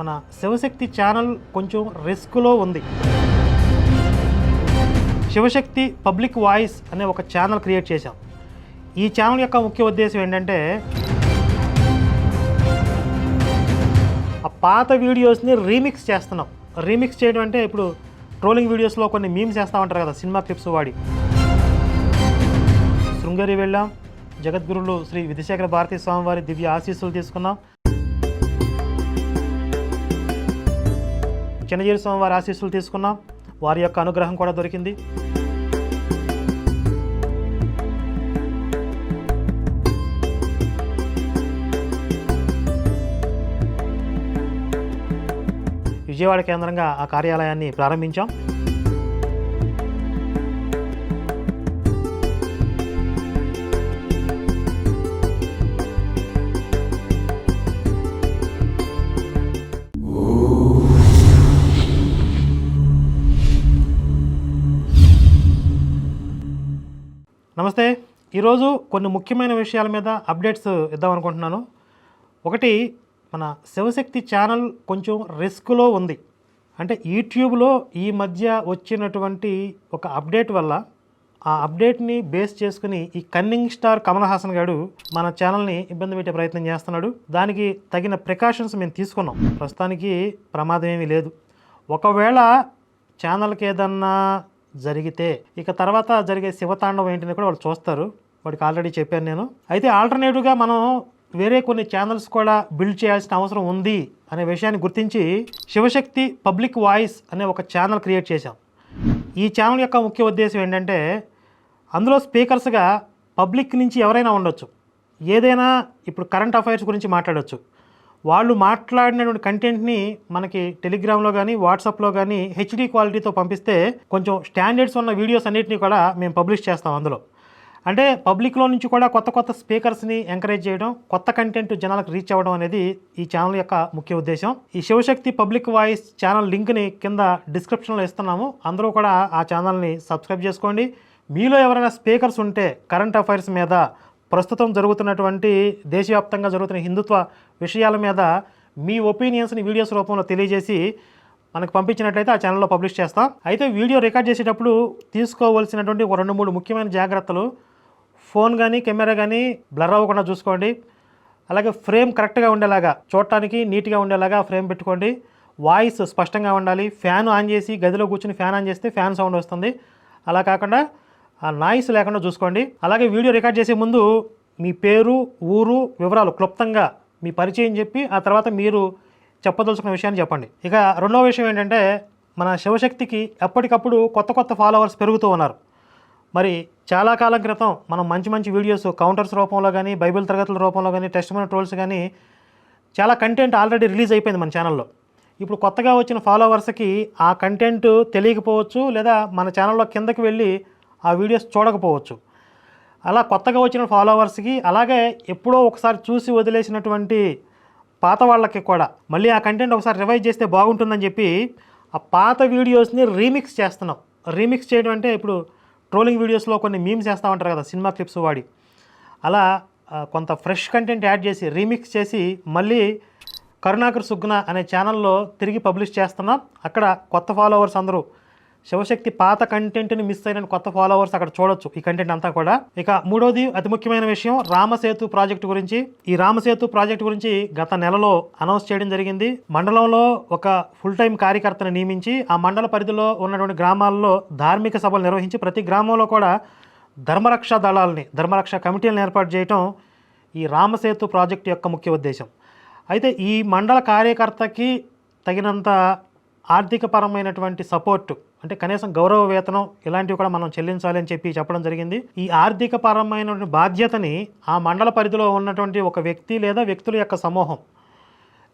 మన శివశక్తి ఛానల్ కొంచెం రిస్క్లో ఉంది. శివశక్తి పబ్లిక్ వాయిస్ అనే ఒక ఛానల్ క్రియేట్ చేశాం. ఈ ఛానల్ యొక్క ముఖ్య ఉద్దేశం ఏంటంటే ఆ పాత వీడియోస్ని రీమిక్స్ చేస్తున్నాం. రీమిక్స్ చేయడం అంటే ఇప్పుడు ట్రోలింగ్ వీడియోస్లో కొన్ని మీమ్స్ చేస్తూ ఉంటారు కదా సినిమా క్లిప్స్ వాడి. శృంగేరి వెళ్ళాం జగద్గురులు శ్రీ విధుశేఖర భారతీ స్వామివారి దివ్య ఆశీస్సులు తీసుకున్నాం. చిన్నజీవి స్వామి వారి ఆశీస్సులు తీసుకున్నాం. వారి యొక్క అనుగ్రహం కూడా దొరికింది. విజయవాడ కేంద్రంగా ఆ కార్యాలయాన్ని ప్రారంభించాం. నమస్తే. ఈరోజు కొన్ని ముఖ్యమైన విషయాల మీద అప్డేట్స్ ఇద్దాం అనుకుంటున్నాను. ఒకటి మన శివశక్తి ఛానల్ కొంచెం రిస్క్లో ఉంది. అంటే యూట్యూబ్లో ఈ మధ్య వచ్చినటువంటి ఒక అప్డేట్ వల్ల ఆ అప్డేట్ని బేస్ చేసుకుని ఈ కన్నింగ్ స్టార్ కమల్ హాసన్ గారు మన ఛానల్ని ఇబ్బంది పెట్టే ప్రయత్నం చేస్తున్నాడు. దానికి తగిన ప్రికాషన్స్ మేము తీసుకున్నాం. ప్రస్తుతానికి ప్రమాదం ఏమీ లేదు. ఒకవేళ ఛానల్కి ఏదన్నా జరిగితే ఇక తర్వాత జరిగే శివతాండవం ఏంటని కూడా వాళ్ళు చూస్తారు. వాడికి ఆల్రెడీ చెప్పాను నేను. అయితే ఆల్టర్నేటివ్గా మనం వేరే కొన్ని ఛానల్స్ కూడా బిల్డ్ చేయాల్సిన అవసరం ఉంది అనే విషయాన్ని గుర్తించి శివశక్తి పబ్లిక్ వాయిస్ అనే ఒక ఛానల్ క్రియేట్ చేశాం. ఈ ఛానల్ యొక్క ముఖ్య ఉద్దేశం ఏంటంటే అందులో స్పీకర్స్గా పబ్లిక్ నుంచి ఎవరైనా ఉండొచ్చు. ఏదైనా ఇప్పుడు కరెంట్ అఫైర్స్ గురించి మాట్లాడొచ్చు. వాళ్ళు మాట్లాడినటువంటి కంటెంట్ని మనకి టెలిగ్రామ్లో కానీ వాట్సాప్లో కానీ హెచ్డి క్వాలిటీతో పంపిస్తే కొంచెం స్టాండర్డ్స్ ఉన్న వీడియోస్ అన్నిటిని కూడా మేము పబ్లిష్ చేస్తాం అందులో. అంటే పబ్లిక్లో నుంచి కూడా కొత్త కొత్త స్పీకర్స్ని ఎంకరేజ్ చేయడం కొత్త కంటెంట్ జనాలకు రీచ్ అవ్వడం అనేది ఈ ఛానల్ యొక్క ముఖ్య ఉద్దేశం. ఈ శివశక్తి పబ్లిక్ వాయిస్ ఛానల్ లింక్ని కింద డిస్క్రిప్షన్లో ఇస్తున్నాము. అందరూ కూడా ఆ ఛానల్ని సబ్స్క్రైబ్ చేసుకోండి. మీలో ఎవరైనా స్పీకర్స్ ఉంటే కరెంట్ అఫైర్స్ మీద ప్రస్తుతం జరుగుతున్నటువంటి దేశవ్యాప్తంగా జరుగుతున్న హిందుత్వ విషయాల మీద మీ ఒపీనియన్స్ని వీడియోస్ రూపంలో తెలియజేసి మనకు పంపించినట్లయితే ఆ ఛానల్లో పబ్లిష్ చేస్తాం. అయితే వీడియో రికార్డ్ చేసేటప్పుడు తీసుకోవాల్సినటువంటి ఒక రెండు మూడు ముఖ్యమైన జాగ్రత్తలు. ఫోన్ కానీ కెమెరా కానీ బ్లర్ అవ్వకుండా చూసుకోండి. అలాగే ఫ్రేమ్ కరెక్ట్గా ఉండేలాగా చూడటానికి నీట్గా ఉండేలాగా ఫ్రేమ్ పెట్టుకోండి. వాయిస్ స్పష్టంగా ఉండాలి. ఫ్యాన్ ఆన్ చేసి గదిలో కూర్చుని ఫ్యాన్ ఆన్ చేస్తే ఫ్యాన్ సౌండ్ వస్తుంది. అలా కాకుండా ఆ నాయిస్ లేకుండా చూసుకోండి. అలాగే వీడియో రికార్డ్ చేసే ముందు మీ పేరు ఊరు వివరాలు క్లుప్తంగా మీ పరిచయం చెప్పి ఆ తర్వాత మీరు చెప్పదలుచుకున్న విషయాన్ని చెప్పండి. ఇక రెండవ విషయం ఏంటంటే మన శివశక్తికి ఎప్పటికప్పుడు కొత్త కొత్త ఫాలోవర్స్ పెరుగుతూ ఉన్నారు. మరి చాలా కాలం క్రితం మనం మంచి మంచి వీడియోస్ కౌంటర్స్ రూపంలో కానీ బైబిల్ తరగతుల రూపంలో కానీ టెస్ట్ మన ట్రోల్స్ కానీ చాలా కంటెంట్ ఆల్రెడీ రిలీజ్ అయిపోయింది మన ఛానల్లో ఇప్పుడు కొత్తగా వచ్చిన ఫాలోవర్స్కి ఆ కంటెంట్ తెలియకపోవచ్చు లేదా మన ఛానల్లో కిందకి వెళ్ళి ఆ వీడియోస్ చూడకపోవచ్చు. అలా కొత్తగా వచ్చిన ఫాలోవర్స్కి అలాగే ఎప్పుడో ఒకసారి చూసి వదిలేసినటువంటి పాత వాళ్ళకి కూడా మళ్ళీ ఆ కంటెంట్ ఒకసారి రివైజ్ చేస్తే బాగుంటుందని చెప్పి ఆ పాత వీడియోస్ని రీమిక్స్ చేస్తున్నాం. రీమిక్స్ చేయడం అంటే ఇప్పుడు ట్రోలింగ్ వీడియోస్లో కొన్ని మీమ్స్ చేస్తూ ఉంటారు కదా సినిమా క్లిప్స్ వాడి. అలా కొంత ఫ్రెష్ కంటెంట్ యాడ్ చేసి రీమిక్స్ చేసి మళ్ళీ కరుణాకర్ సుగ్న అనే ఛానల్లో తిరిగి పబ్లిష్ చేస్తున్నాం. అక్కడ కొత్త ఫాలోవర్స్ అందరూ శివశక్తి పాత కంటెంట్ని మిస్ అయిన కొత్త ఫాలోవర్స్ అక్కడ చూడొచ్చు ఈ కంటెంట్ అంతా కూడా. ఇక మూడోది అతి ముఖ్యమైన విషయం రామసేతు ప్రాజెక్టు గురించి. ఈ రామసేతు ప్రాజెక్టు గురించి గత నెలలో అనౌన్స్ చేయడం జరిగింది. మండలంలో ఒక ఫుల్ టైం కార్యకర్తను నియమించి ఆ మండల పరిధిలో ఉన్నటువంటి గ్రామాల్లో ధార్మిక సభలు నిర్వహించి ప్రతి గ్రామంలో కూడా ధర్మరక్ష దళాలని ధర్మరక్ష కమిటీలను ఏర్పాటు చేయటం ఈ రామసేతు ప్రాజెక్టు యొక్క ముఖ్య ఉద్దేశం. అయితే ఈ మండల కార్యకర్తకి తగినంత ఆర్థికపరమైనటువంటి సపోర్టు అంటే కనీసం గౌరవ వేతనం ఇలాంటివి కూడా మనం చెల్లించాలి అని చెప్పి చెప్పడం జరిగింది. ఈ ఆర్థిక పరమైన బాధ్యతని ఆ మండల పరిధిలో ఉన్నటువంటి ఒక వ్యక్తి లేదా వ్యక్తుల యొక్క సమూహం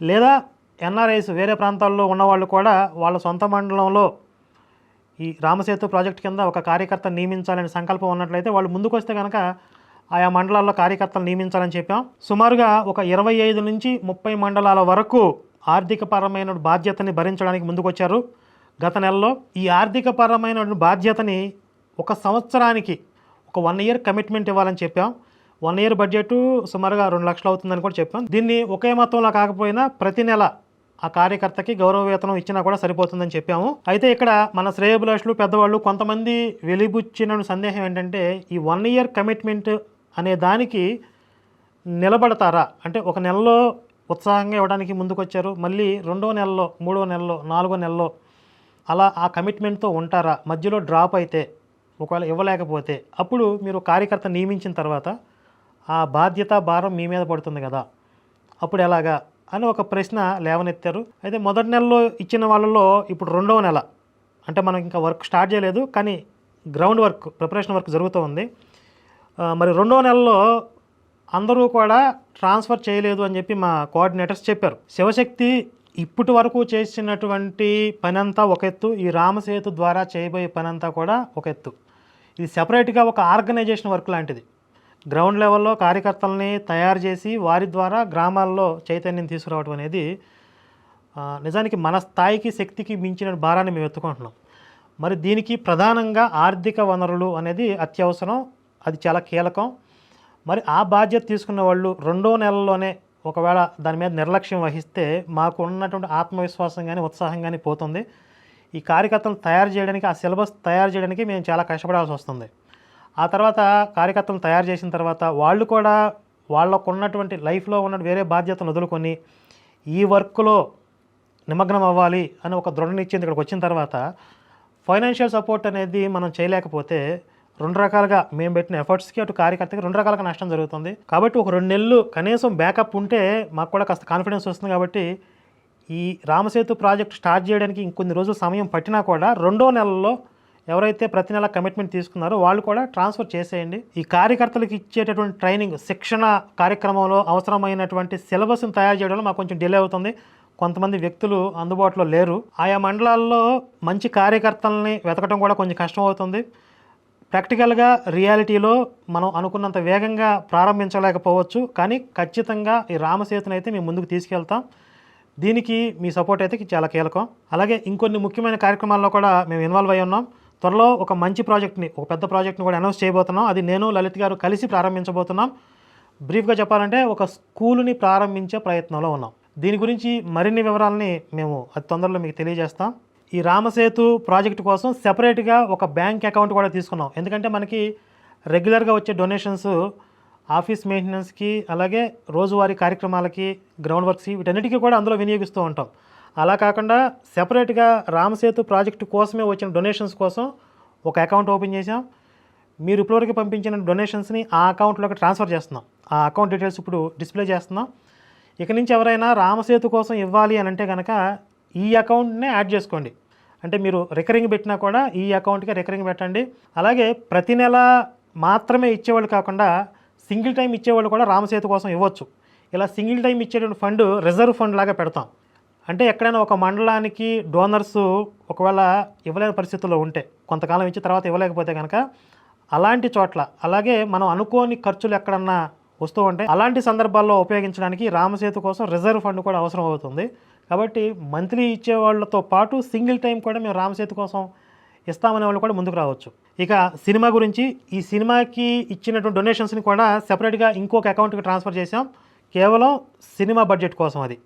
లేదా ఎన్ఆర్ఐస్ వేరే ప్రాంతాల్లో ఉన్నవాళ్ళు కూడా వాళ్ళ సొంత మండలంలో ఈ రామసేతు ప్రాజెక్ట్ కింద ఒక కార్యకర్త నియమించాలని సంకల్పం ఉన్నట్లయితే వాళ్ళు ముందుకొస్తే కనుక ఆయా మండలాల్లో కార్యకర్తలు నియమించాలని చెప్పాం. సుమారుగా ఒక ఇరవై ఐదు నుంచి ముప్పై మండలాల వరకు ఆర్థికపరమైన బాధ్యతని భరించడానికి ముందుకొచ్చారు. గత నెలలో ఈ ఆర్థికపరమైన బాధ్యతని ఒక సంవత్సరానికి ఒక వన్ ఇయర్ కమిట్మెంట్ ఇవ్వాలని చెప్పాం. వన్ ఇయర్ బడ్జెట్ సుమారుగా రెండు లక్షలు అవుతుందని కూడా చెప్పాం. దీన్ని ఒకే మొత్తంలో కాకపోయినా ప్రతి నెల ఆ కార్యకర్తకి గౌరవ వేతనం ఇచ్చినా కూడా సరిపోతుందని చెప్పాము. అయితే ఇక్కడ మన శ్రేయభిలాషులు పెద్దవాళ్ళు కొంతమంది వెలిబుచ్చిన సందేహం ఏంటంటే ఈ వన్ ఇయర్ కమిట్మెంట్ అనే దానికి నిలబడతారా? అంటే ఒక నెలలో ఉత్సాహంగా ఇవ్వడానికి ముందుకొచ్చారు. మళ్ళీ రెండో నెలలో మూడో నెలలో నాలుగో నెలలో అలా ఆ కమిట్మెంట్తో ఉంటారా? మధ్యలో డ్రాప్ అయితే ఒకవేళ ఇవ్వలేకపోతే అప్పుడు మీరు కార్యకర్త నియమించిన తర్వాత ఆ బాధ్యత భారం మీ మీద పడుతుంది కదా. అప్పుడు ఎలాగా? అని ఒక ప్రశ్న లేవనెత్తారు. అయితే మొదటి నెలలో ఇచ్చిన వాళ్ళలో ఇప్పుడు రెండవ నెల. అంటే మనం ఇంకా వర్క్ స్టార్ట్ చేయలేదు కానీ గ్రౌండ్ వర్క్ ప్రిపరేషన్ వర్క్ జరుగుతూ ఉంది. మరి రెండవ నెలలో అందరూ కూడా ట్రాన్స్ఫర్ చేయలేదు అని చెప్పి మా కోఆర్డినేటర్స్ చెప్పారు. శివశక్తి ఇప్పటి వరకు చేసినటువంటి పనంతా ఒక ఎత్తు ఈ రామసేతు ద్వారా చేయబోయే పనంతా కూడా ఒక ఎత్తు. ఇది సెపరేట్గా ఒక ఆర్గనైజేషన్ వర్క్ లాంటిది. గ్రౌండ్ లెవెల్లో కార్యకర్తలని తయారు చేసి వారి ద్వారా గ్రామాల్లో చైతన్యం తీసుకురావడం అనేది నిజానికి మన స్థాయికి శక్తికి మించిన భారాన్ని మేము ఎత్తుకుంటున్నాం. మరి దీనికి ప్రధానంగా ఆర్థిక వనరులు అనేది అత్యవసరం. అది చాలా కీలకం. మరి ఆ బాధ్యత తీసుకున్న వాళ్ళు రెండో నెలలోనే ఒకవేళ దాని మీద నిర్లక్ష్యం వహిస్తే మాకు ఉన్నటువంటి ఆత్మవిశ్వాసం కానీ ఉత్సాహం కానీ పోతుంది. ఈ కార్యకర్తలను తయారు చేయడానికి ఆ సిలబస్ తయారు చేయడానికి మేము చాలా కష్టపడాల్సి వస్తుంది. ఆ తర్వాత కార్యకర్తలను తయారు చేసిన తర్వాత వాళ్ళు కూడా వాళ్ళకు ఉన్నటువంటి లైఫ్లో ఉన్న వేరే బాధ్యతను వదులుకొని ఈ వర్క్లో నిమగ్నం అవ్వాలి అని ఒక దృఢ నిశ్చయం ఇక్కడికి వచ్చిన తర్వాత ఫైనాన్షియల్ సపోర్ట్ అనేది మనం చేయలేకపోతే రెండు రకాలుగా మేము పెట్టిన ఎఫర్ట్స్కి అటు కార్యకర్తకి రెండు రకాలుగా నష్టం జరుగుతుంది. కాబట్టి ఒక రెండు నెలలు కనీసం బ్యాకప్ ఉంటే మాకు కూడా కాస్త కాన్ఫిడెన్స్ వస్తుంది కాబట్టి ఈ రామసేతు ప్రాజెక్ట్ స్టార్ట్ చేయడానికి ఇంకొన్ని రోజులు సమయం పట్టినా కూడా రెండో నెలలో ఎవరైతే ప్రతి నెల కమిట్మెంట్ తీసుకున్నారో వాళ్ళు కూడా ట్రాన్స్ఫర్ చేసేయండి. ఈ కార్యకర్తలకు ఇచ్చేటటువంటి ట్రైనింగ్ శిక్షణ కార్యక్రమంలో అవసరమైనటువంటి సిలబస్ని తయారు చేయడంలో మాకు కొంచెం డిలే అవుతుంది. కొంతమంది వ్యక్తులు అందుబాటులో లేరు. ఆయా మండలాల్లో మంచి కార్యకర్తల్ని వెతకడం కూడా కొంచెం కష్టం అవుతుంది ప్రాక్టికల్గా రియాలిటీలో మనం అనుకున్నంత వేగంగా ప్రారంభించలేకపోవచ్చు. కానీ ఖచ్చితంగా ఈ రామసేతుని అయితే మేము ముందుకు తీసుకెళ్తాం. దీనికి మీ సపోర్ట్ అయితే చాలా కీలకం. అలాగే ఇంకొన్ని ముఖ్యమైన కార్యక్రమాల్లో కూడా మేము ఇన్వాల్వ్ అయి ఉన్నాం. త్వరలో ఒక మంచి ప్రాజెక్ట్ని ఒక పెద్ద ప్రాజెక్ట్ని కూడా అనౌన్స్ చేయబోతున్నాం. అది నేను లలిత్ గారు కలిసి ప్రారంభించబోతున్నాం. బ్రీఫ్గా చెప్పాలంటే ఒక స్కూలుని ప్రారంభించే ప్రయత్నంలో ఉన్నాం. దీని గురించి మరిన్ని వివరాలని మేము అతి తొందరలో మీకు తెలియజేస్తాం. ఈ రామసేతు ప్రాజెక్ట్ కోసం సెపరేట్గా ఒక బ్యాంక్ అకౌంట్ కూడా తీసుకున్నాం. ఎందుకంటే మనకి రెగ్యులర్గా వచ్చే డొనేషన్స్ ఆఫీస్ మెయింటెనెన్స్కి అలాగే రోజువారీ కార్యక్రమాలకి గ్రౌండ్ వర్క్స్ వీటన్నిటికీ కూడా అందులో వినియోగిస్తూ ఉంటాం. అలా కాకుండా సెపరేట్గా రామసేతు ప్రాజెక్టు కోసమే వచ్చిన డొనేషన్స్ కోసం ఒక అకౌంట్ ఓపెన్ చేసాం మీరు ఇప్పటివరకు పంపించిన డొనేషన్స్ని ఆ అకౌంట్లోకి ట్రాన్స్ఫర్ చేస్తున్నాం. ఆ అకౌంట్ డీటెయిల్స్ ఇప్పుడు డిస్ప్లే చేస్తున్నాం. ఇక నుంచి ఎవరైనా రామసేతు కోసం ఇవ్వాలి అని అంటే కనుక ఈ అకౌంట్నే యాడ్ చేసుకోండి. అంటే మీరు రికరింగ్ పెట్టినా కూడా ఈ అకౌంట్కి రికరింగ్ పెట్టండి. అలాగే ప్రతి నెల మాత్రమే ఇచ్చేవాళ్ళు కాకుండా సింగిల్ టైం ఇచ్చేవాళ్ళు కూడా రామసేతు కోసం ఇవ్వచ్చు. ఇలా సింగిల్ టైం ఇచ్చేటువంటి ఫండ్ రిజర్వ్ ఫండ్ లాగా పెడతాం. అంటే ఎక్కడైనా ఒక మండలానికి డోనర్స్ ఒకవేళ ఇవ్వలేని పరిస్థితుల్లో ఉంటే కొంతకాలం ఇచ్చిన తర్వాత ఇవ్వలేకపోతే కనుక అలాంటి చోట్ల అలాగే మనం అనుకోని ఖర్చులు ఎక్కడన్నా వస్తూ ఉంటాయి అలాంటి సందర్భాల్లో ఉపయోగించడానికి రామసేతు కోసం రిజర్వ్ ఫండ్ కూడా అవసరం అవుతుంది. కాబట్టి మంత్లీ ఇచ్చే వాళ్ళతో పాటు సింగిల్ టైం కూడా మేము రామసేతు కోసం ఇస్తామనే వాళ్ళు కూడా ముందుకు రావచ్చు. ఇక సినిమా గురించి ఈ సినిమాకి ఇచ్చినటువంటి డొనేషన్స్ని కూడా సెపరేట్గా ఇంకొక అకౌంట్కి ట్రాన్స్ఫర్ చేసాం కేవలం సినిమా బడ్జెట్ కోసం అది.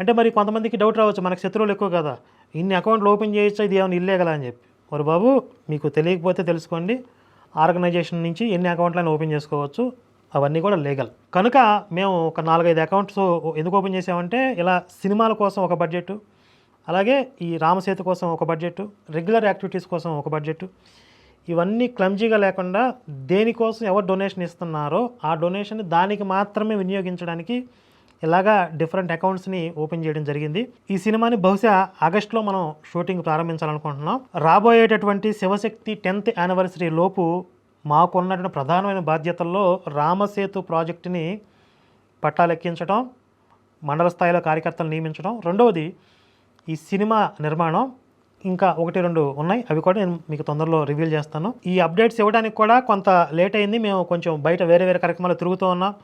అంటే మరి కొంతమందికి డౌట్ రావచ్చు మనకు శత్రువులు ఎక్కువ కదా. ఇన్ని అకౌంట్లు ఓపెన్ చేయొచ్చు ఇది ఏమైనా ఇల్లే కదా అని చెప్పి. మరి బాబు మీకు తెలియకపోతే తెలుసుకోండి. ఆర్గనైజేషన్ నుంచి ఎన్ని అకౌంట్లను ఓపెన్ చేసుకోవచ్చు. అవన్నీ కూడా లీగల్. కనుక మేము ఒక నాలుగైదు అకౌంట్స్ ఎందుకు ఓపెన్ చేసామంటే ఇలా సినిమాల కోసం ఒక బడ్జెట్ అలాగే ఈ రామసేతు కోసం ఒక బడ్జెట్ రెగ్యులర్ యాక్టివిటీస్ కోసం ఒక బడ్జెట్ ఇవన్నీ క్లమ్జీగా లేకుండా దేనికోసం ఎవరు డొనేషన్ ఇస్తున్నారో ఆ డొనేషన్ దానికి మాత్రమే వినియోగించడానికి ఇలాగా డిఫరెంట్ అకౌంట్స్ని ఓపెన్ చేయడం జరిగింది. ఈ సినిమాని బహుశా ఆగస్టులో మనం షూటింగ్ ప్రారంభించాలనుకుంటున్నాం. రాబోయేటటువంటి శివశక్తి టెన్త్ యానివర్సరీ లోపు మాకున్నటువంటి ప్రధానమైన బాధ్యతల్లో రామసేతు ప్రాజెక్టుని పట్టాలెక్కించడం మండల స్థాయిలో కార్యకర్తలు నియమించడం రెండవది ఈ సినిమా నిర్మాణం ఇంకా ఒకటి రెండు ఉన్నాయి. అవి కూడా నేను మీకు తొందరలో రివీల్ చేస్తాను. ఈ అప్డేట్స్ ఇవ్వడానికి కూడా కొంత లేట్ అయింది. మేము కొంచెం బయట వేరే వేరే కార్యక్రమాలు తిరుగుతూ ఉన్నాం.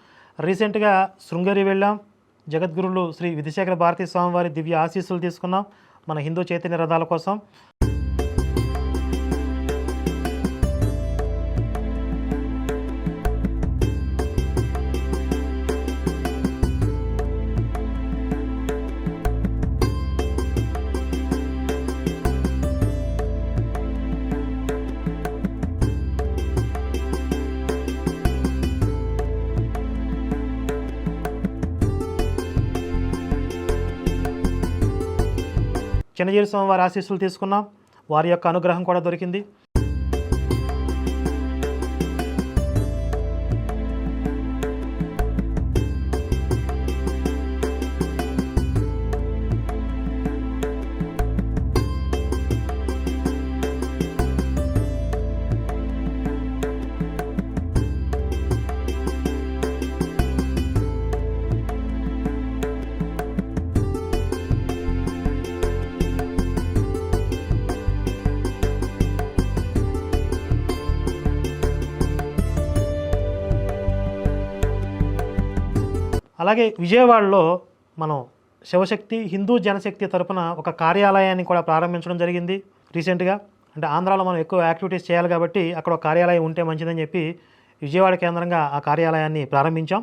రీసెంట్గా శృంగేరి వెళ్ళాం. జగద్గురులు శ్రీ విధిశేఖర భారతీ స్వామివారి దివ్య ఆశీస్సులు తీసుకున్నాం. మన హిందూ చైతన్య రథాల కోసం. చిన్నజీరి స్వామి వారి ఆశీస్సులు తీసుకున్నాం. వారి యొక్క అనుగ్రహం కూడా దొరికింది. అలాగే విజయవాడలో మనం శివశక్తి హిందూ జనశక్తి తరపున ఒక కార్యాలయాన్ని కూడా ప్రారంభించడం జరిగింది రీసెంట్గా. అంటే ఆంధ్రాలో మనం ఎక్కువ యాక్టివిటీస్ చేయాలి కాబట్టి అక్కడ ఒక కార్యాలయం ఉంటే మంచిదని చెప్పి విజయవాడ కేంద్రంగా ఆ కార్యాలయాన్ని ప్రారంభించాం.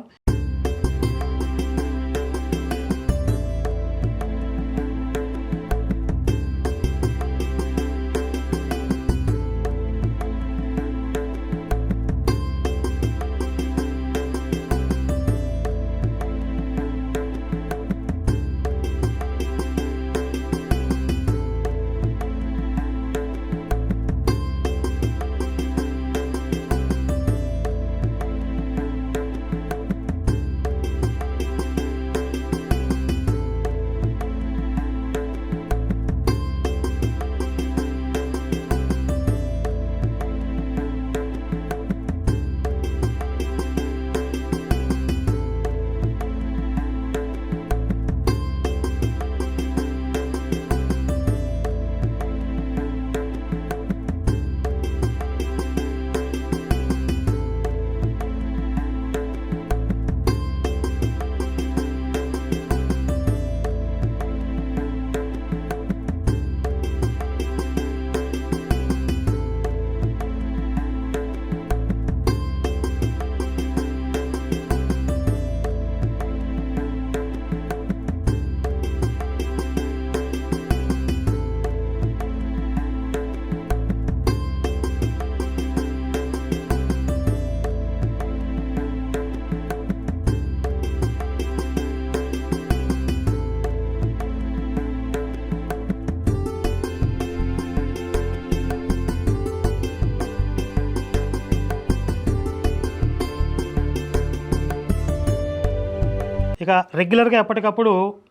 ఇక రెగ్యులర్గా ఎప్పటికప్పుడు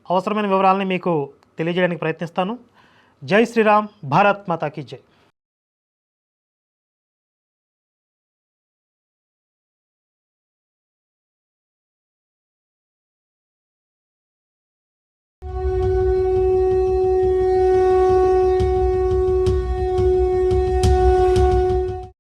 అవసరమైన వివరాలని మీకు తెలియజేయడానికి ప్రయత్నిస్తాను. జై శ్రీరామ్ భారత్ మాతాకి జై.